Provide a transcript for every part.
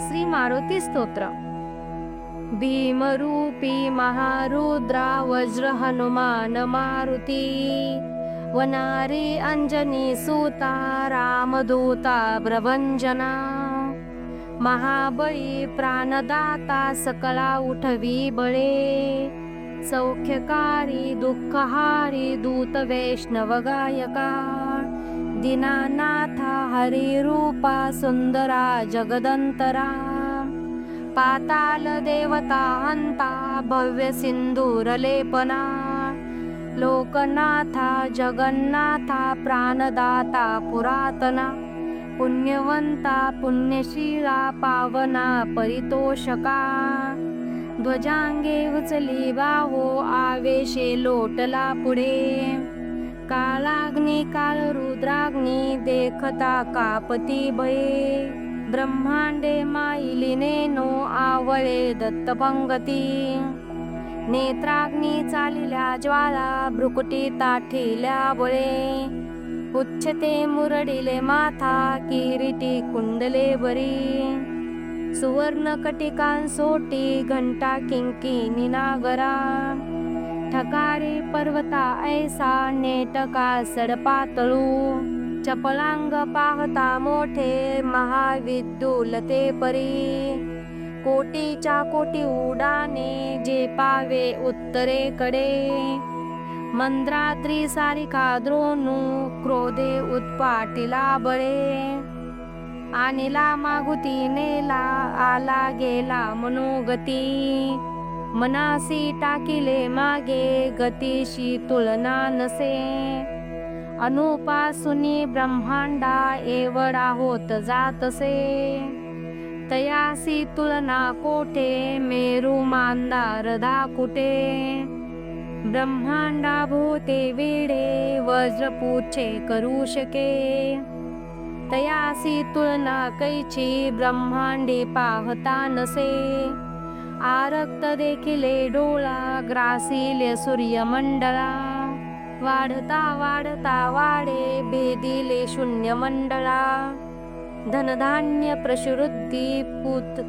श्री मारुती स्तोत्र. भीमरूपी महारुद्रा वज्र हनुमान मारुती. वनारी अंजनी सुता रामदूता प्रभंजना महाबळी प्राणदाता सकला उठवी बळे. सौख्यकारी दुःखहारी दूत वैष्णव गायका. दीनानाथा हरिरूपा सुंदरा जगदंतरा पाताल देवता हंता भव्य लोकनाथा जगन्नाथा प्राणदाता पुरातना। पुण्यवंता पुण्यशीला पावना परितोषका। ध्वजांगे उचली बाहो आवेशे लोटला पुढे। कालाग्नी काल रुद्राग्नी देखता कापती भये ब्रह्मांडे माईलिने नो आवळे दत्तभंगती। नेत्राग्नी चालिल्या ज्वाला भ्रुकुटी ताठिल्या बळे। उच्छते मुरडिले माथा किरीटी कुंडले बरी। सुवर्ण कटिकांसोटी घंटा किंकी निनागरा ठकारे पर्वता ऐसा नेटका सडपातळू. चपलांग पाहता मोठे महाविद्युलते परी. कोटीच्या कोटी उडाने जे पावे उत्तरेकडे. मंद्रात्री सारिका द्रोणू क्रोधे उत्पाटिला बळे. आणिला मागुती नेला आला गेला मनोगती. मनासी टाकिले मागे गतीशी तुलना नसे. अनुपासुनी ब्रह्मांडा एवढा होत जातसे. तयासी तुलना कोठे मेरू मांदार कुटे ब्रह्मांडा भूते वेडे वज्रपूचे करू शके. तयासी तुलना कैची ब्रह्मांडे पाहता नसे. आरक्त देखिले डोळा ग्रासिले सूर्यमंडळा. वाढता वाढता वाढे भेदिले शून्य मंडळा धनधान्य प्रशुरुद्धी पुत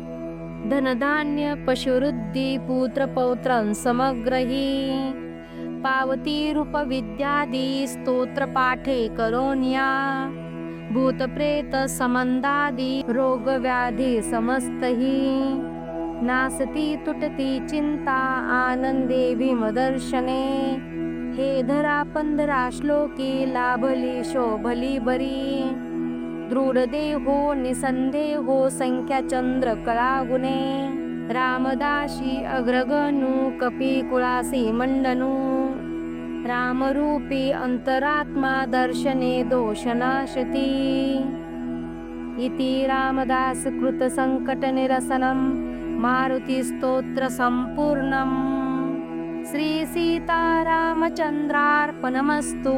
धनधान्य पशुरुद्धी पुत्र पौत्रां समग्रही. पावती रूप विद्यादी स्तोत्र पाठे करोन्या. भूतप्रेत समंदादी रोग व्याधी समस्तही. नासती तुटती चिंता आनंदे भीमदर्शने. हे धरा पंधरा श्लोकी लाभली शोभली बरी. दृढदेहो निसंदेहो संख्या चंद्र कळागुणे रामदाशी अग्रगणू कपी कुळासी मंडनू. रामरूपी अंतरात्मा दर्शने दोषनाशती इति रामदास मारुतिस्तोत्रसम्पूर्णम् श्रीसीतारामचन्द्रार्पणमस्तु